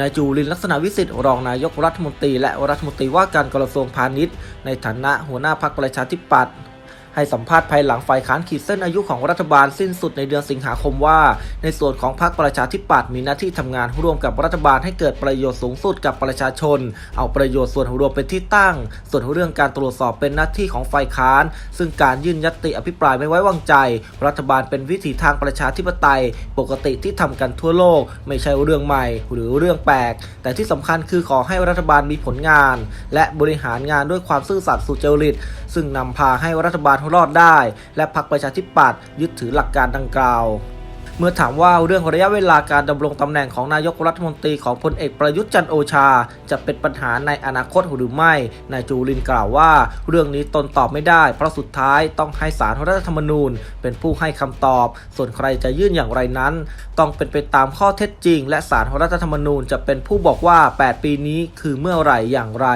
นายจูรินลักษณะวิสิทธิ์รองนายกรัฐมนตรีและรัฐมนตรีว่าการกระทรวงพาณิชย์ ในฐานะหัวหน้าพรรคประชาธิปัตย์ ให้สัมภาษณ์ภายหลังฝ่ายค้านขีดเส้นอายุของรัฐบาลสิ้นสุดในเดือนสิงหาคมว่า ในส่วนของพรรคประชาธิปัตย์มีหน้าที่ทำงานร่วมกับรัฐบาลให้เกิดประโยชน์สูงสุดกับประชาชน เอาประโยชน์ส่วนรวมเป็นที่ตั้ง ส่วนเรื่องการตรวจสอบเป็นหน้าที่ของฝ่ายค้าน ซึ่งการยื่นยติอภิปรายไม่ไว้วางใจ รัฐบาลเป็นวิถีทางประชาธิปไตย ปกติที่ทำกันทั่วโลก ไม่ใช่เรื่องใหม่ หรือเรื่องแปลก แต่ที่สำคัญคือขอให้รัฐบาลมีผลงาน และบริหารงานด้วยความซื่อสัตย์สุจริต ซึ่งนำพาให้รัฐบาลรอดได้ และพรรคประชาธิปัตย์ยึดถือหลักการดังกล่าวเมื่อถามว่าเรื่องระยะเวลาการดำรงตำแหน่งของนายกรัฐมนตรีของพลเอกประยุทธ์จันโอชา จะเป็นปัญหาในอนาคตหรือไม่ นายจูลินกล่าวว่า เรื่องนี้ตนตอบไม่ได้ เพราะสุดท้ายต้องให้สารรัฐธรรมนูญ เป็นผู้ให้คำตอบ ส่วนใครจะยื่นอย่างไรนั้น ต้องเป็นไปตามข้อเท็จจริง และสารรัฐธรรมนูญจะเป็นผู้บอกว่า 8 ปีนี้คือเมื่อไหร่อย่างไร